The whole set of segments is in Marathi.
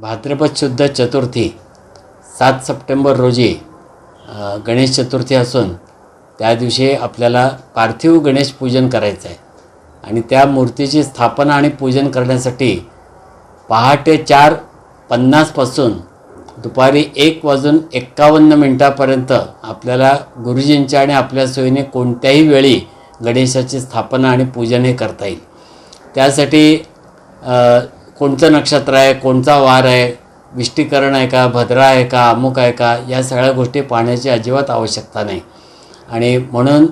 भाद्रपद शुद्ध चतुर्थी सात सप्टेंबर रोजी गणेश चतुर्थी असून त्या दिवशी आपल्याला पार्थिव गणेश पूजन करायचं आहे आणि त्या मूर्तीची स्थापना आणि पूजन करण्यासाठी पहाटे चार पन्नासपासून दुपारी एक वाजून एक्कावन्न मिनटापर्यंत आपल्याला गुरुजींच्या आणि आपल्या सोयीने कोणत्याही वेळी गणेशाची स्थापना आणि पूजन हे करता येईल. त्यासाठी कोणतं नक्षत्र आहे कोणता वार आहे विष्टीकरण आहे का भद्रा आहे का अमुक आहे का या सगळ्या गोष्टी पाहण्याची अजिबात आवश्यकता नाही. आणि म्हणून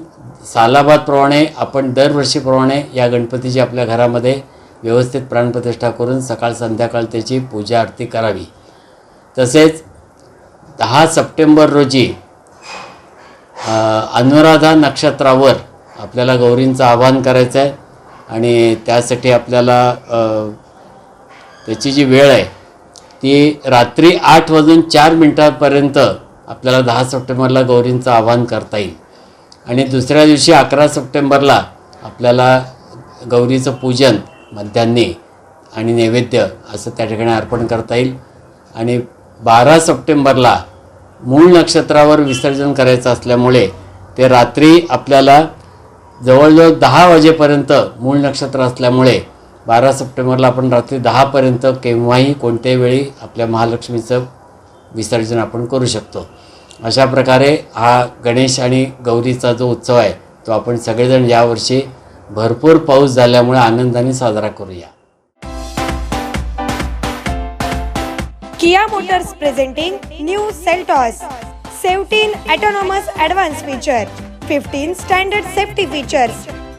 सालाबादप्रमाणे आपण दरवर्षीप्रमाणे या गणपतीची आपल्या घरामध्ये व्यवस्थित प्राणप्रतिष्ठा करून सकाळ संध्याकाळ त्याची पूजा आरती करावी. तसेच दहा सप्टेंबर रोजी अनुराधा नक्षत्रावर आपल्याला गौरींचं आवाहन करायचं आहे आणि त्यासाठी आपल्याला त्याची जी वेळ आहे ती रात्री आठ वाजून चार मिनटापर्यंत आपल्याला दहा सप्टेंबरला गौरींचं आवाहन करता येईल. आणि दुसऱ्या दिवशी अकरा सप्टेंबरला आपल्याला गौरीचं पूजन मध्यान्ही आणि नैवेद्य असं त्या ठिकाणी अर्पण करता येईल. आणि बारा सप्टेंबरला मूळ नक्षत्रावर विसर्जन करायचं असल्यामुळे ते रात्री आपल्याला जवळजवळ दहा वाजेपर्यंत मूळ नक्षत्र असल्यामुळे बारा सप्टेंबरला आपण रात्री दहापर्यंत केव्हाही कोणत्याही वेळी आपल्या महालक्ष्मीचं विसर्जन आपण करू शकतो. अशा प्रकारे हा गणेश आणि गौरीचा जो उत्सव आहे तो आपण सगळेजण यावर्षी भरपूर पाऊस झाल्यामुळे आनंदाने साजरा करूया. Kia motors presenting new Seltos seventeen autonomous advance feature fifteen standard safety features